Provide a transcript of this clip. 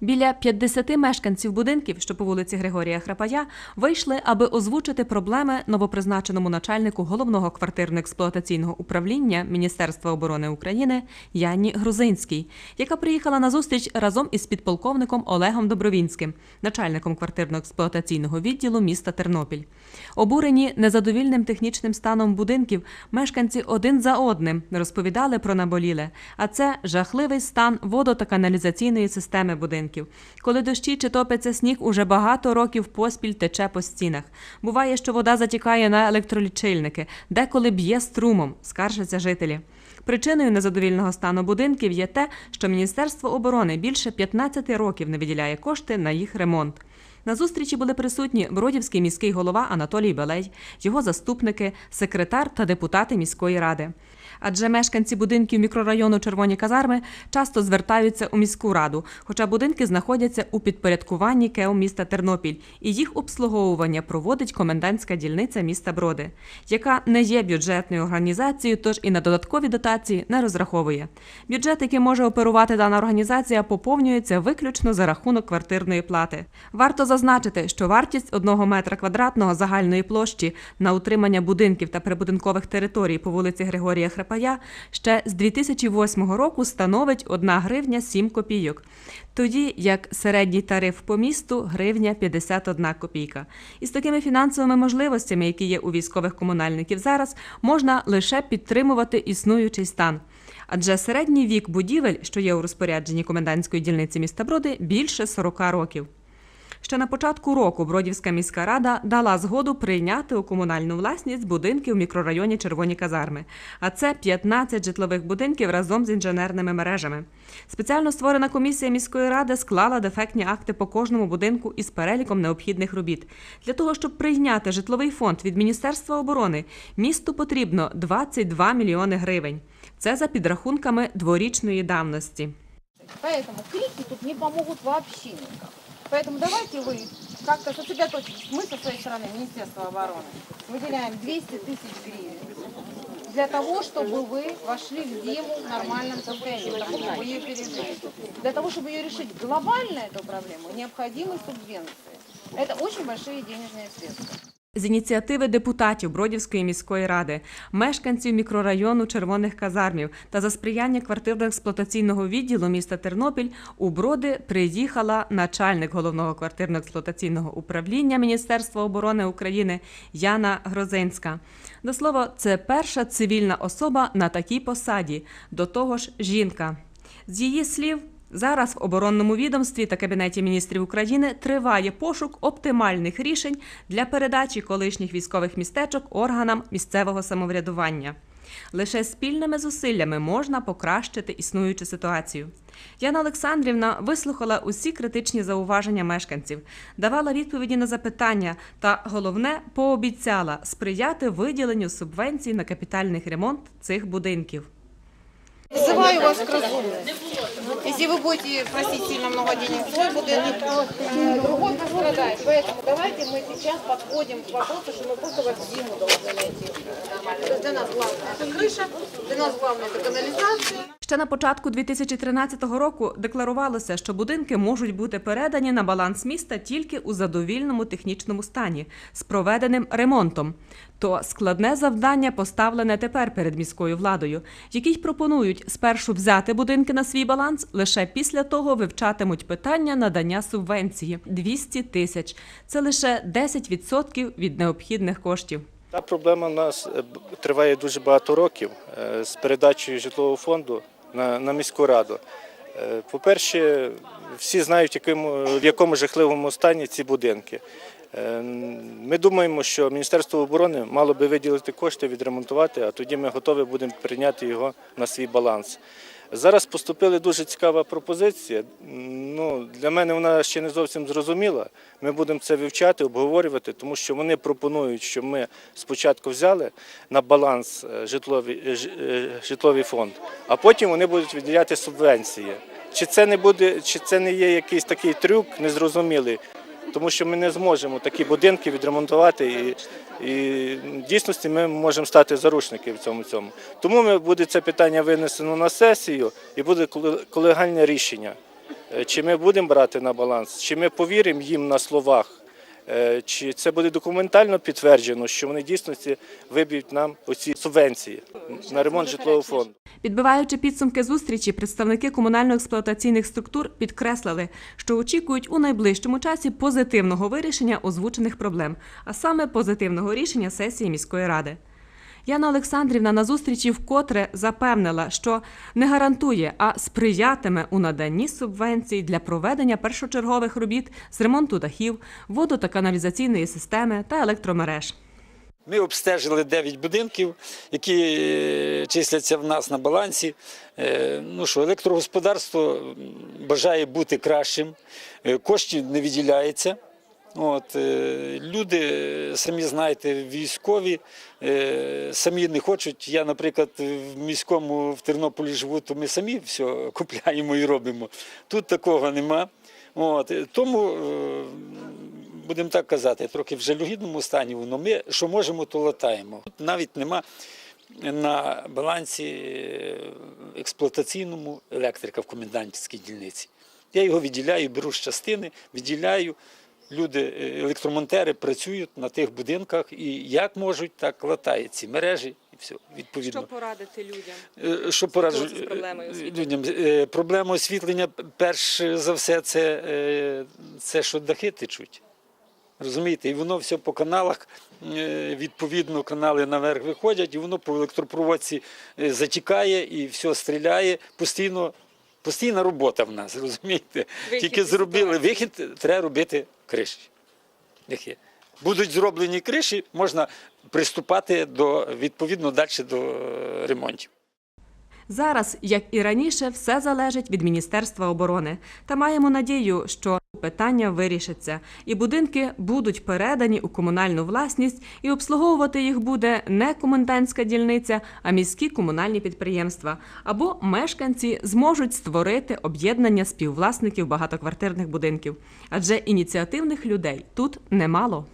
Біля 50 мешканців будинків, що по вулиці Григорія Храпая, вийшли, аби озвучити проблеми новопризначеному начальнику головного квартирно-експлуатаційного управління Міністерства оборони України Яні Грузинській, яка приїхала на зустріч разом із підполковником Олегом Добровінським, начальником квартирно-експлуатаційного відділу міста Тернопіль. Обурені незадовільним технічним станом будинків, мешканці один за одним розповідали про наболіле, а це жахливий стан водо- та каналізаційної системи будинків. Коли дощі чи топиться сніг, уже багато років поспіль тече по стінах. Буває, що вода затікає на електролічильники, деколи б'є струмом, скаржаться жителі. Причиною незадовільного стану будинків є те, що Міністерство оборони більше 15 років не виділяє кошти на їх ремонт. На зустрічі були присутні Бродівський міський голова Анатолій Белей, його заступники, секретар та депутати міської ради. Адже мешканці будинків мікрорайону Червоні казарми часто звертаються у міську раду, хоча будинки знаходяться у підпорядкуванні КЕО міста Тернопіль, і їх обслуговування проводить комендантська дільниця міста Броди, яка не є бюджетною організацією, тож і на додаткові дотації не розраховує. Бюджет, який може оперувати дана організація, поповнюється виключно за рахунок квартирної плати. Варто зазначити, що вартість одного метра квадратного загальної площі на утримання будинків та прибудинкових територій по вулиці Григорія Храпая ще з 2008 року становить 1 гривня 7 копійок, тоді як середній тариф по місту гривня 51 копійка. І з такими фінансовими можливостями, які є у військових комунальників зараз, можна лише підтримувати існуючий стан. Адже середній вік будівель, що є у розпорядженні комендантської дільниці міста Броди, більше 40 років. Ще на початку року Бродівська міська рада дала згоду прийняти у комунальну власність будинки в мікрорайоні Червоні казарми, а це 15 житлових будинків разом з інженерними мережами. Спеціально створена комісія міської ради склала дефектні акти по кожному будинку із переліком необхідних робіт. Для того, щоб прийняти житловий фонд від Міністерства оборони, місту потрібно 22 мільйони гривень. Це за підрахунками дворічної давності. Поэтому крики тут не помогут вообще никак. Поэтому давайте вы как-то сосредоточитесь. Мы со своей стороны, Министерство обороны, выделяем 200 тысяч гривен для того, чтобы вы вошли в зиму в нормальном состоянии, того, чтобы ее пережили. Для того, чтобы ее решить глобально, эту проблему, необходимы субвенции. Это очень большие денежные средства. З ініціативи депутатів Бродівської міської ради, мешканців мікрорайону Червоних казармів та за сприяння квартирно-експлуатаційного відділу міста Тернопіль у Броди приїхала начальник головного квартирно-експлуатаційного управління Міністерства оборони України Яна Грозинська. До слова, це перша цивільна особа на такій посаді, до того ж жінка. З її слів, Зараз в оборонному відомстві та кабінеті міністрів України триває пошук оптимальних рішень для передачі колишніх військових містечок органам місцевого самоврядування. Лише спільними зусиллями можна покращити існуючу ситуацію. Яна Олександрівна вислухала усі критичні зауваження мешканців, давала відповіді на запитання та, головне, пообіцяла сприяти виділенню субвенцій на капітальний ремонт цих будинків. Призываю вас к разумности. Если вы будете просить сильно много денег в свой будинок, э, другой пострадает. Поэтому давайте мы сейчас подходим к вопросу, что мы просто вас зиму должны найти нормально. То есть для нас главное это крыша, для нас главное это канализация. Ще на початку 2013 року декларувалося, що будинки можуть бути передані на баланс міста тільки у задовільному технічному стані з проведеним ремонтом. То складне завдання поставлене тепер перед міською владою, якій пропонують спершу взяти будинки на свій баланс, лише після того вивчатимуть питання надання субвенції 200 тисяч. Це лише 10% від необхідних коштів. Та проблема у нас е, триває дуже багато років е, з передачею житлового фонду на, на міську раду. Е, По-перше, всі знають, яким, в якому жахливому стані ці будинки. Е, Ми думаємо, що Міністерство оборони мало би виділити кошти, відремонтувати, а тоді ми готові будемо прийняти його на свій баланс. Зараз поступила дуже цікава пропозиція. Ну, для мене вона ще не зовсім зрозуміла. Ми будемо це вивчати, обговорювати, тому що вони пропонують, щоб ми спочатку взяли на баланс е, житловий, е, е, житловий фонд, а потім вони будуть виділяти субвенції. Чи це не буде, чи це не є якийсь такий трюк незрозумілий? Тому що ми не зможемо такі будинки відремонтувати, і, і в дійсності ми можемо стати заручники в цьому цьому. Тому ми буде це питання винесено на сесію і буде колегальне рішення. Е, Чи ми будемо брати на баланс, чи ми повіримо їм на словах, чи це буде документально підтверджено, що вони дійсно виб'ють нам оці субвенції на ремонт житлового фонду. Підбиваючи підсумки зустрічі, представники комунально-експлуатаційних структур підкреслили, що очікують у найближчому часі позитивного вирішення озвучених проблем, а саме позитивного рішення сесії міської ради. Яна Олександрівна на зустрічі вкотре запевнила, що не гарантує, а сприятиме у наданні субвенцій для проведення першочергових робіт з ремонту дахів, водо та каналізаційної системи та електромереж. Ми обстежили 9 будинків, які е, числяться в нас на балансі. Е, Ну що, електрогосподарство бажає бути кращим, е, коштів не виділяється. От, е, люди, самі знаєте, військові, е, самі не хочуть. Я, наприклад, в міському в Тернополі живу, то ми самі все купляємо і робимо. Тут такого нема. От, е, тому будемо так казати, трохи в жалюгідному стані воно. Ми що можемо, то латаємо. Тут навіть нема на балансі експлуатаційному електрика в комендантській дільниці. Я його відділяю, беру з частини, відділяю. Люди, е, електромонтери працюють на тих будинках і як можуть, так латають ці мережі і все. Відповідно. порадити людям? Е, Що проблемою е, людям? Проблема освітлення, перш за все, це, це що дахи течуть. Розумієте, і воно все по каналах, відповідно, канали наверх виходять, і воно по електропроводці затікає і все стріляє. Постійно, постійна робота в нас, розумієте? Вихід Тільки зробили вихід, треба робити криші. Будуть зроблені криші, можна приступати до відповідно далі до е, ремонтів. Зараз, як і раніше, все залежить від Міністерства оборони. Та маємо надію, що питання вирішиться, і будинки будуть передані у комунальну власність, і обслуговувати їх буде не комендантська дільниця, а міські комунальні підприємства. Або мешканці зможуть створити об'єднання співвласників багатоквартирних будинків. Адже ініціативних людей тут немало.